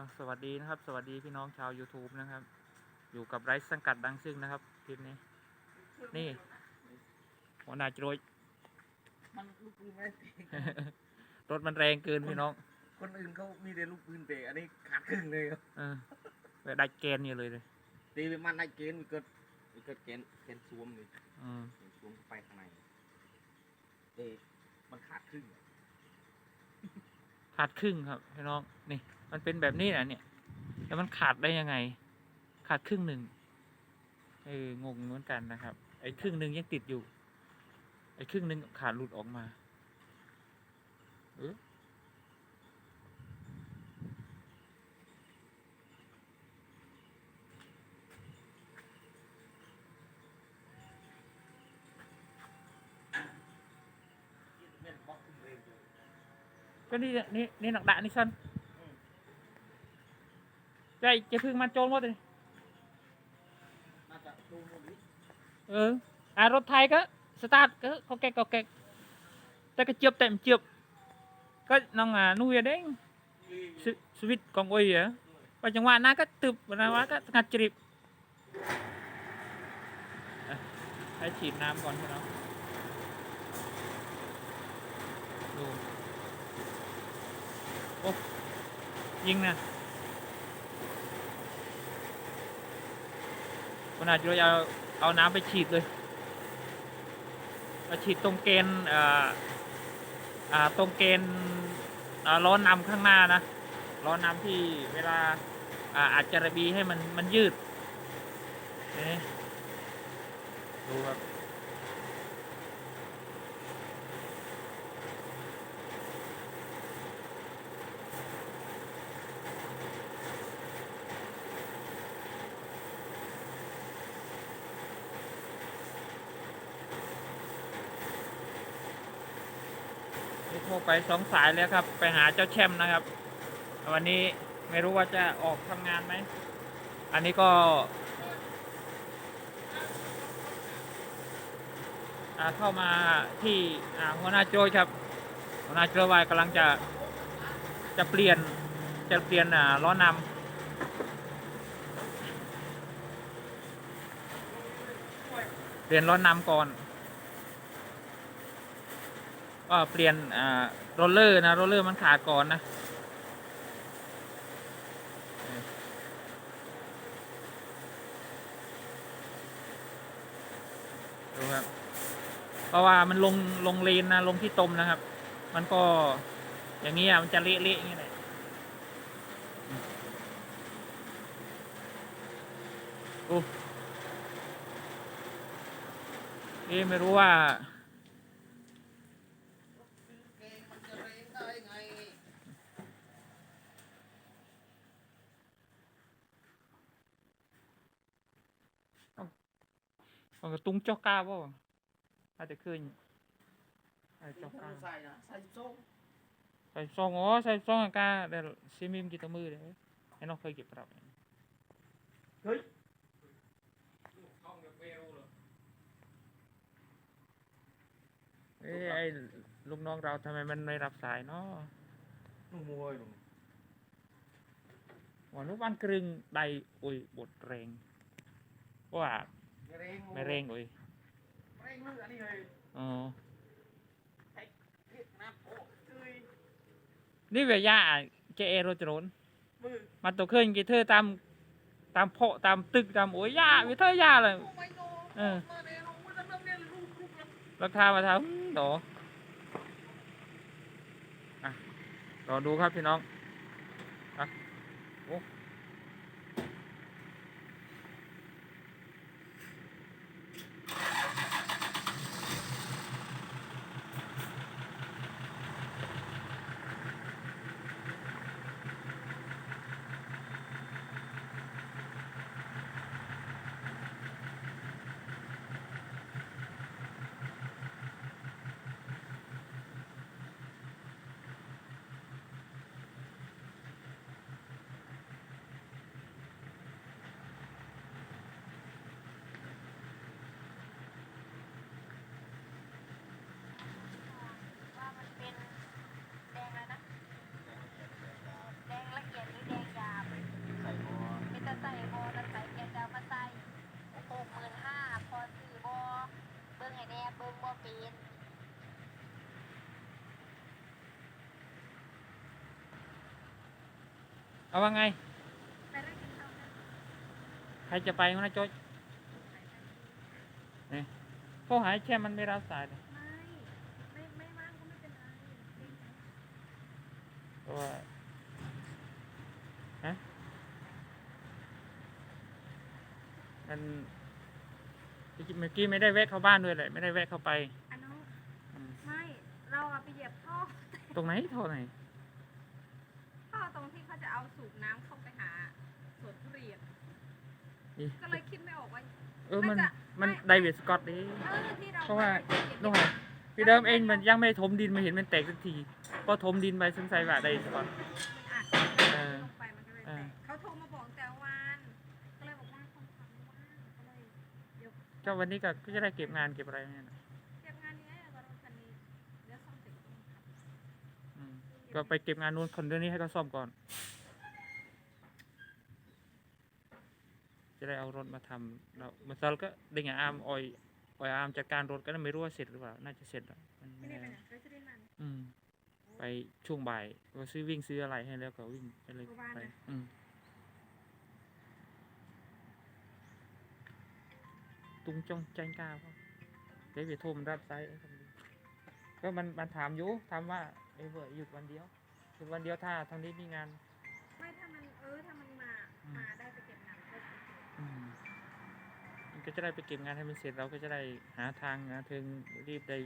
อะสวัสดีนะครับ สวัสดีพี่น้องชาว YouTube นะครับ อยู่กับไรซ์สังกัดดังซึ่งนะครับคลิปนี้ นี่หัวหน้าโจรยมันลูกปืนไม่ได้เตะรถมันแรงเกินพี่น้องคนอื่นเขามีแต่ลูกปืนเตะอันนี้ขาดครึ่งเลยครับเออไปดัดแกนอยู่เลยเลยตีไปมันได้เกณฑ์มันเกิดมันเกิดเกณฑ์เกณฑ์สวมเลยอืมเกณฑ์สวมเข้าไปข้างในเตะมันขาดครึ่งอะขาดครึ่งครับพี่น้องนี่ มันเป็นแบบนี้นะเนี่ย แล้วมันขาดได้ยังไง ขาดครึ่งหนึ่งเอองงเหมือนกันนะครับ ไอ้ครึ่งหนึ่งยังติดอยู่ ไอ้ครึ่งหนึ่งขาดหลุดออกมาเออก็นี่นี่นี่หนักดะนี่สั้น ใจจะพึ่งมาโจรหมดเลยเอออ่ารถไทยก็สตาร์ทก็ก็แกกก็แกกแต่ก็เจียบแต่มเจียบก็น้องอะนุ้ยเด้งสวิตของโอ้ยอะไปจังหวะนั้นก็ตึบนะวะก็งัดจริบให้ฉีดน้ำก่อนพี่น้องดูโอ้ยิงนะ ขนาดเราจะเอาน้ำไปฉีดเลยเอาฉีดตรงเกณฑ์ตรงเกณฑ์อ่าล้อนำข้างหน้านะล้อนำที่เวลาอาอาจจะระบีให้มันมันยืดนี่ดูครับ รไปสองสายแล้วครับ ไปหาเจ้าแชมป์นะครับ วันนี้ไม่รู้ว่าจะออกทำงานไหม อันนี้ก็เข้ามาที่หัวหน้าโจยครับ หัวหน้าโจวายกำลังจะจะเปลี่ยนจะเปลี่ยนล้อนำเปลี่ยนล้อนำก่อน ก็เปลี่ยนอ่าโรลเลอร์นะโรลเลอร์มันขาดก่อนนะดูครับเพราะว่ามันลงลงเลนนะลงที่ตมนะครับ มันก็อย่างนี้อะมันจะเละๆอย่างนี้แหละโอ้เอ๊ไม่รู้ว่า เกงมันจะเร่งได้ไง มันก็ตุ้งจอกกาบ่อาจจะขึ้นไอ้จอกกาใส่นะใส่ส้มใส่ซองอ๋อใส่ซองอากาเดี๋ยวซิมิมกี่ตัวมือเดี๋ยวให้น้องเคยเก็บปรับเฮ้ยเอ้ยไอ้ลูกน้องเราทำไมมันไม่รับสายเนาะนุ่มมวยหนุ่มวันนู้นบ้านกรึงใดโอ้ยบดแรงว่า ไม่เร่งไม่เร่งโอ้ยไม่เร่งมืออันนี้เลยอ๋อเรียกน้ำโอ้เอ้ยนี่เวียย่าเจเอโรจรนมือมาตัวเคยกี่เธอตามตามเพาะตามตึกตามโอ้ยย่าวิเธอย่าเลยโอ้ไม่โดนเออมาเนี่ยลงมาจะเริ่มเนี่ยลูกลูกแล้วราคามาทำดออะรอดูครับพี่น้องอะโอ้ เอาว่าไงไปได้กินข้าวนะใครจะไปหัวหน้าโจ๊กโทรหาไอ้แช่มันไม่รับสายเลยไม่ไม่ไม่ว่างก็ไม่เป็นไรเกรงใจเพราะว่าฮะมันเมื่อกี้ไม่ได้แวะเข้าบ้านด้วยเลยไม่ได้แวะเข้าไป อันน้องอืมไม่ เราอะไปเหยียบท่อ ตรงไหนโทรไหนท่อ ตรงที่เขาจะเอาสูบน้ำเข้าไปหาสวนทุเรียน นี่ก็เลยคิดไม่ออกว่า เออมันน่าจะมันไม่ ไดวิดสกอตดิ เออที่เราเพราะว่าไปเหยียบโน่นพี่เดิมเองมันยังไม่ถมดินไม่เห็นมันแตกสักทีพอถมดินไปสงสัยว่าไดวิดสกอตมันอัดเออลงไปมันก็เลยเอแตอกเขาโทรมาบอกแต่วานก็เลยบอกว่าคนทำไม่ว่างก็เลยเดี๋ยว ก็วันนี้ก็ก็จะได้เก็บงานเก็บอะไรเนี่ยนะ เก็บงานนี้กับรถคันนี้เดี๋ยวซ่อมเสร็จก็ต้องขับ อืม ก็ไปเก็บงานนู้นคนเรื่องนี้ให้เขาซ่อมก่อน จะได้เอารถมาทำเราเมื่อเช้าก็เด้งอาร์มออยออยอาร์มจัดการรถก็ไม่รู้ว่าเสร็จหรือเปล่า น่าจะเสร็จแล้วมันไม่ไม่ได้ไปแน่ไหนไปสุรินทร์มันอืมไปช่วงบ่ายก็ซื้อวิ่งซื้ออะไรให้แล้วก็วิ่งไปเลยเมื่อวานไปน่ะอืมตุงจงใจกล้าเปล่าเดี๋ยวไปโทรมันรับสายไอ้คนนี้ก็มันมันถามอยู่ถามว่าเอ้ยเว้ยหยุดวันเดียวหยุดวันเดียวถ้าทางนี้มีงาน ไม่ถ้ามันเออถ้ามันมาอืม มาได้ไปเก็บงานก็โอเคอืมมันก็จะได้ไปเก็บงานให้มันเสร็จเราก็จะได้หาทางหาเทิงรีบได้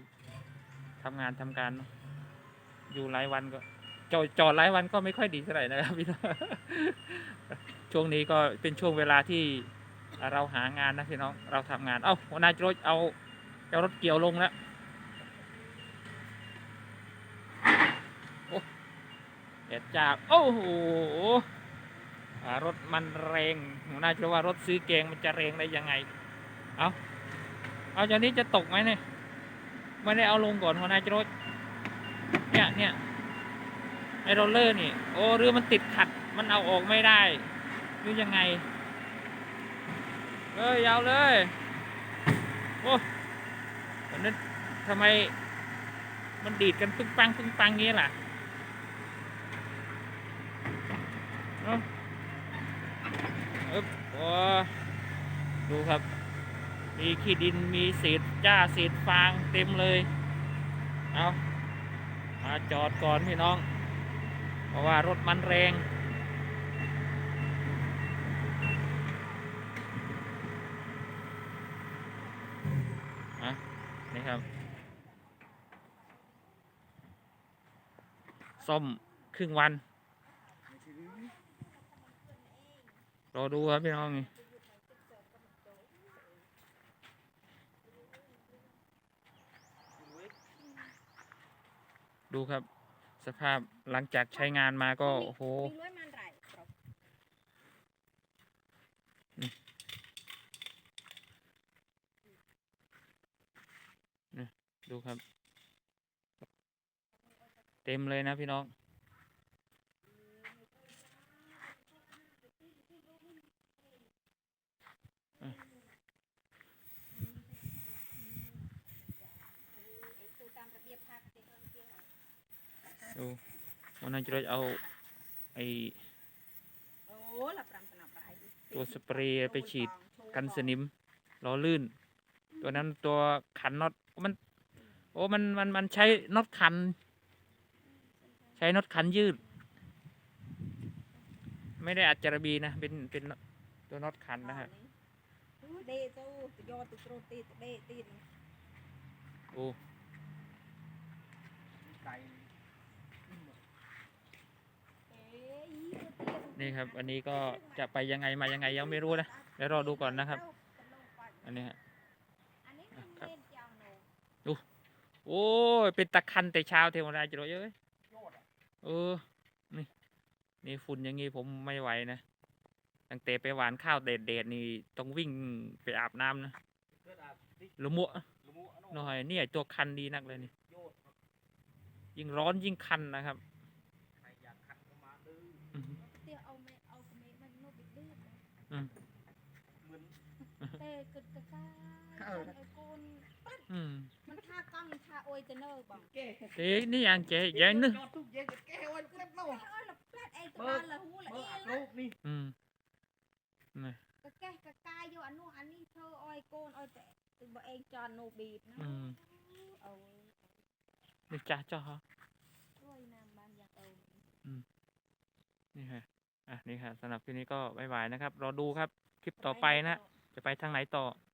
ทำงานทำการเนอะอยู่หลายวันก็จอดจอดหลายวันก็ไม่ค่อยดีเท่าไหร่นะครับพี่น้อง ช่วงนี้ก็เป็นช่วงเวลาที่เราหางานนะพี่น้องเราทำงาน เอ้าหัวหน้าจะรถเอาเอารถเกี่ยวลงแล้วโอ้ เด็ดจาก โอ้โหรถมันแรงหัวหน้าจะว่ารถซื้อแกงมันจะแรงได้ยังไง เอาเอาจากนี้จะตกไหมเนี่ยไม่ได้เอาลงก่อนหัวนาจรถเนี่ยเนี่ยไอโรลเลอร์นี่ โอ้เรือมันติดขัด มันเอาออกไม่ได้หรือยังไงเอ้ยยาวเลย โอ้วันนั้นทำไมมันดีดกันปึ้งปังปึ้งปังงี้ล่ะ เอ้าอึ๊บโอ้ดูครับ มีขี้ดินมีเศษหญ้าเศษฟางเต็มเลย เอามาจอดก่อนพี่น้อง เพราะว่ารถมันแรงอะนี่ครับซ่อมครึ่งวัน รอดูครับพี่น้องนี่ดูครับ สภาพหลังจากใช้งานมาก็โอ้โหมีร้อยมันไรครับดูครับ เต็มเลยนะพี่น้อง ไอ้ตัวตามระเบียบพักเด็กเรียน ดูวันนั้นจะได้เอาไอโอ้หลับรำสนับไปตัวสเปรย์ไปฉีดกันสนิมล้อลื่น ตัวนั้นตัวขันน็อตมัน โอ้มันมันมันใช้น็อตขัน ใช้น็อตขันยืด ไม่ได้อัดจารบีนะ เป็นเป็นตัวน็อตขันนะครับเดโต้ยอตุโตรตีเดตีน โอ้ ไก่ เอ้ย นี่ครับ อันนี้ก็จะไปยังไงมายังไงยังไม่รู้นะเดี๋ยวรอดูก่อนนะครับ อันนี้ฮะอันนี้เป็นเล่นเจ้าหนูโอ้ยเป็นตะคันแต่เช้าเทวดาจะรเอ้ยเออนี่นี่ฝุ่นอย่างงี้ผมไม่ไหวนะตั้งแต่ไปหวานข้าวเด็ดๆนี่ต้องวิ่งไปอาบน้ำนะเกิดอาบดิละมัวลูกอันหน่อยเนี่ยตัวคันดีนักเลยนี่โยดยิ่งร้อนยิ่งคันนะครับ ទេគិតកកាឲ្យកូនព្រឹកមិនថាកង់មិនថាអុយទៅនៅបងទេនេះយ៉ាងចេះយ៉ាងនេះទុកយើងគេអុយព្រឹកនោះអុយផ្លាត់អីក្បាលលហូលអីរូបនេះនេះកកេះកកាយកអានោះអានេះធ្វើអុយកូនអុយទៅបើឯងចន់នោះបៀបណាអូនេះចាស់ចោះហ៎អុយណាបានយ៉ាងអូននេះហ៎ อานี่ฮะอะนี่ฮะสำหรับคลิปนี้ก็บายบายนะครับรอดูครับ คลิปต่อไปนะ จะไปทางไหนต่อไ